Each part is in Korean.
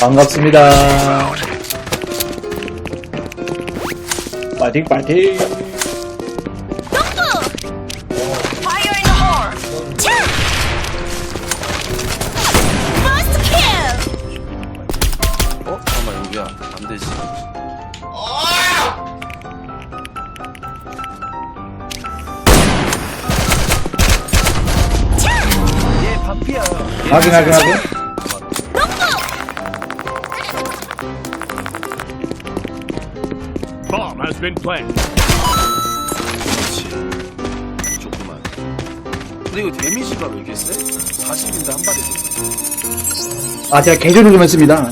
반갑습니다. 파이팅, 파이팅. 어? 잠깐만 여기야 안 되지 얘 반피야 확인, 확인, 확인. Been planted. 그렇지 좋구만 근데 이거 데미지가 왜 이렇게 세? 40인데 한 발에 돼. 아, 제가 개조를 좀 했습니다. 음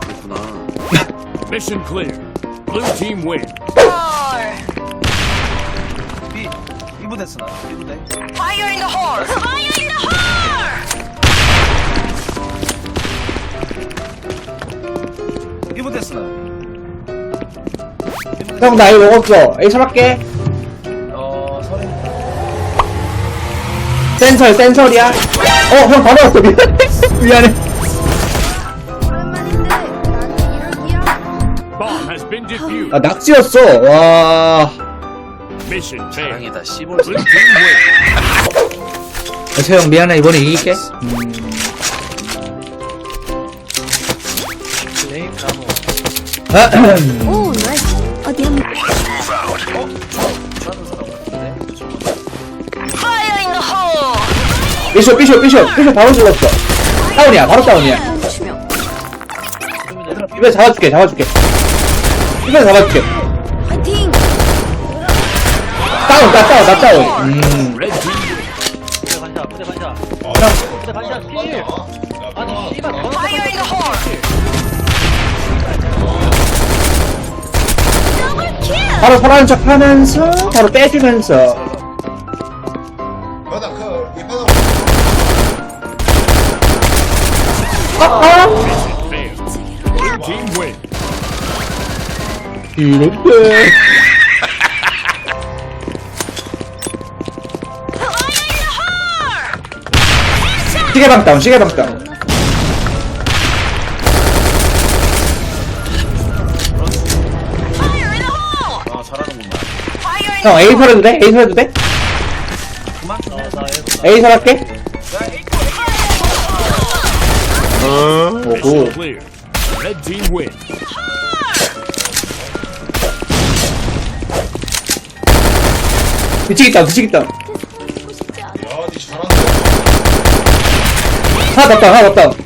그렇구나 Mission clear. Blue team win. Roar! B 1부대 쓰나 1부대 Fire in the hole! Fire in the hole! 1부대 쓰나 형, 나 이거 먹었어. 에이, 살할게. 어 서른 센설, 센설이야. 어, 형, 바로 왔어. 미안해. 미안해. 오랜만인데 나는 이럴게요. Bomb has been defused. 아, 낙지였어. 와. Mission failed. 자랑이다 15 Blue team win. 아, 세형, 미안해. 이번에 이길게. 플레임 나노 아, 오, 나이스. 어디 한 주하는 사람 같은데 Fire in the hole! 삐쇼, 삐쇼, 삐쇼. 삐쇼 바로 질렀어. 다운이야, 바로 다운이야. 얘들아 이번에 잡아줄게, 잡아줄게. 이번에 잡아줄게. 파이팅. 다운, 나 다운, 나 다운. 음. Red team win. 부대 반자, 부대 반자, 형, 부대 반자, 필! 아니, 씨발, 더 Fire in the hole! 바로 살아는 척 하면서, 바로 빼주면서. 바닥 그, 이 바닥 Mission failed. Blue team win. 이렇게. Fire in the hole! 시계방 다운, 시계방 다운. 형, A설 해도 돼? A설 해도 돼? 그만 어, 나 해봐. A설 할게. 오고. Mission clear. Red team win. 미치겠다, 미치겠다. 야, 니 잘한다. 하나 더 다운, 하나 더다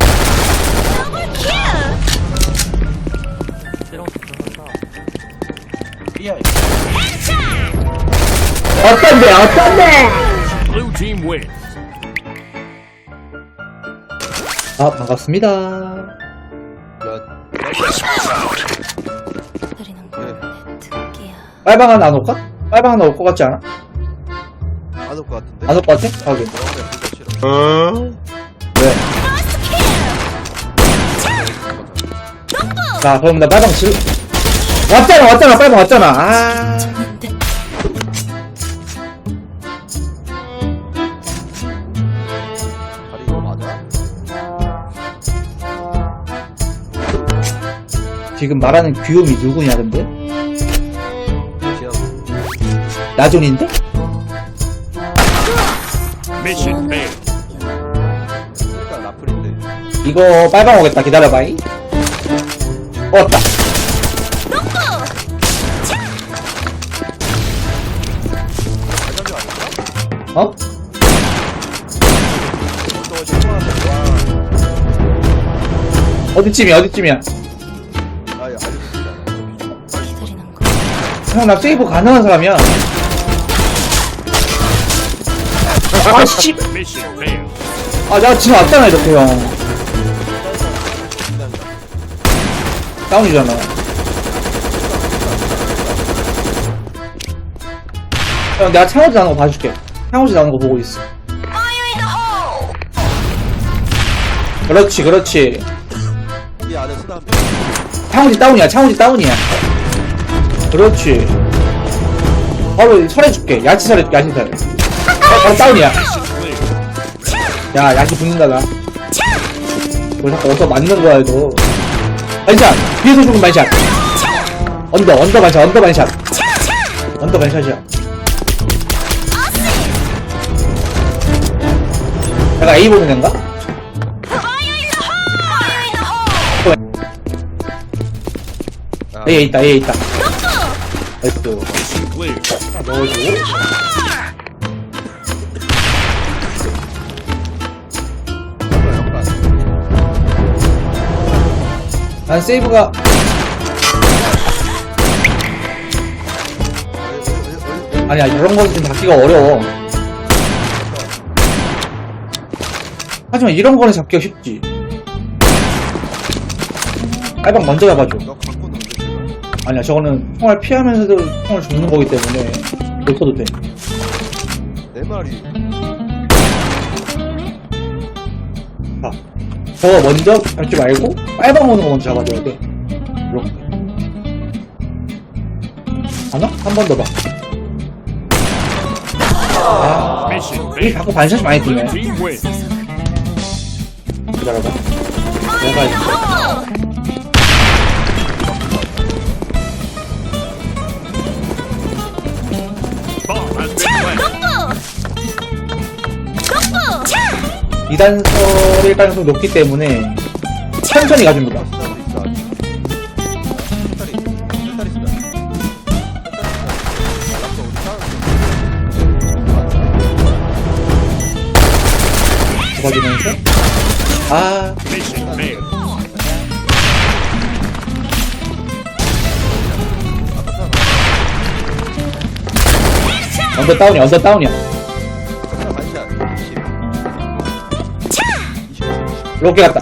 어떤데, 어떤데? Blue team. 아, 반갑습니다. 특기야. 빨방 하나 안 올까? 빨방 하나 올 것 같지 않아? 안올 것 같은데 안 올 것 같아? 확인. 왜? 자, 그럼 나 빨방 질. 왔잖아, 왔잖아, 빨방 왔잖아. 아. 지금 말하는 귀요미 누구냐, 근데? 나존인데? Mission failed. 일단 라플인데 이거 빨방 오겠다. 기다려봐이. 어, 왔다. 아닌가? 어? 또와 어디쯤이야, 어디쯤이야? 형, 나 세이브 가능한 사람이야. 아, 씨. 아, 나 지금 왔잖아, 이렇게, 형. 다운이잖아. 형, 내가 창호지 나오는 거 봐줄게. 창호지 나오는 거 보고 있어. 그렇지, 그렇지. 이 안에 한 창호지 다운이야, 창호지 다운이야. 그렇지. 바로 설해줄게. 야치 설해줄게, 야치 설해. 어, 바로 다운이야. 야, 야치 붙는다, 나. 뭘 자꾸 어디서 맞는 거야, 이거. 반샷! 뒤에서 죽은 반샷! 언더, 언더 반샷, 언더 반샷. 언더 반샷이야. 내가 A 보는 애인가? The hole! A에 있다, A에 있다. 나이스. 넣어주고. 난 세이브가 아니야 이런 거는 좀 잡기가 어려워 하지만 이런 거는 잡기가 쉽지 빨방 먼저 잡아줘 아니야 저거는 총알 피하면서도 총을 죽는 거기 때문에 놓쳐도 돼 내 말이 자, 저거 먼저 잡지 말고 빨방 오는 거 먼저 잡아줘야 돼 이렇게 하나? 한 번 더 봐. 아, 이. 자꾸 반샷 많이 뛰네. 기다려봐. 내가 이단설일 가능성이 높기 때문에 천천히 가진 것 같아요. 아, 언더 다운이야, 언더 다운이야 20 이렇게 갔다.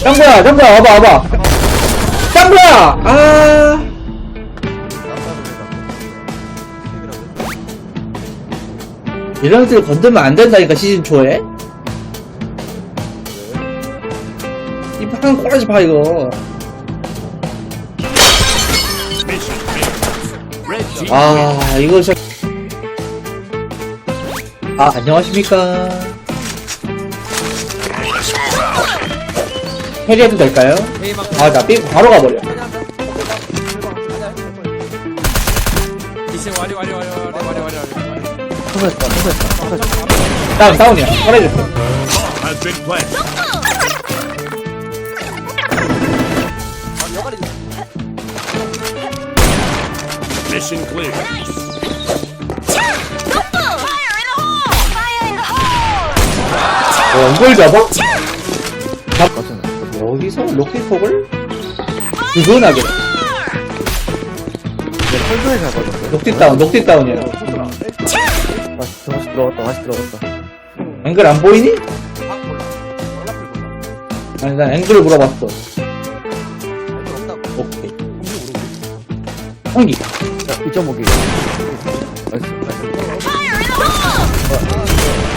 짱구야, 짱구야, 와봐, 와봐. 짱구야! 아. 이런 애들 건들면 안 된다니까, 시즌 초에. 이 파는 꼬라지 봐, 이거. 아, 이거 진짜. 아, 안녕하십니까. 해리해도 될까요? 아, 나 삐, 바로 가버려. 다운, 다운이야. 꺼내줬 the hole! 어, 이걸 잡아? 잡, 여기서 로켓폭을 두근하게. 펄도에 잡아줬어요 녹디 다운, 녹디 다운이야. 다시 들어갔다 다시 들어갔다 앵글 안 보이니? 아니, 난 앵글을 물어봤어. 오케이. 형기. 2.5기 나이스 나이스 Fire in the hole!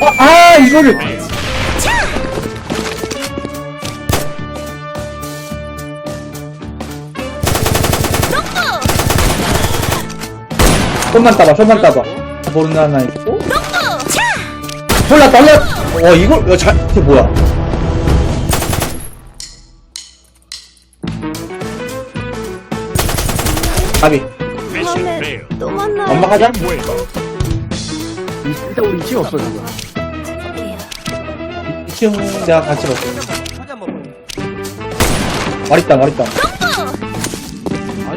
아, 아, 이거를. 손만 따봐, 손만 따봐. 데 하나 있고. 몰랐다, 몰랐다. 어, 이걸, 야, 잘, 이게 뭐야. 가비. Mission failed. 또 만나. 엄마. Win. 일단 우리 2층 없어 지금. 2층 내가 같이 봤어. 말있다, 말있다.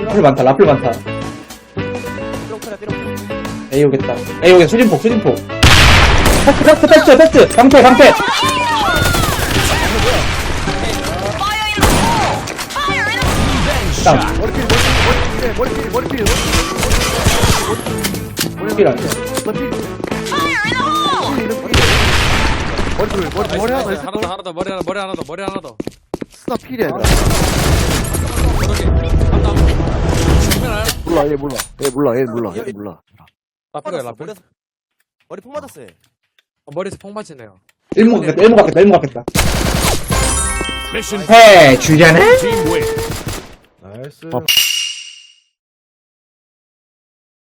라플 많다, 라플 많다. A 오겠다. A 오겠다. 수진폭, 수진폭. 패스, 패스, 패스, 패스. 방패, 방패. 다운. 머리필 머리필 머리필 머리필. 머리필 hole! 머리필 머리 머리 하나 더 하나 더 하나 더 머리 하나 머리 하나 더 머리 하나 더 스나 필이야 몰라 얘 몰라 얘 몰라 얘 몰라 얘 몰라 라플이야 라플 머리 폭 맞았어 어, 머리에서 폭 맞히네요 일목 갔겠다, 일목 갔겠다, 일목 갔겠다. Mission 해, 주자네? team win. 나이스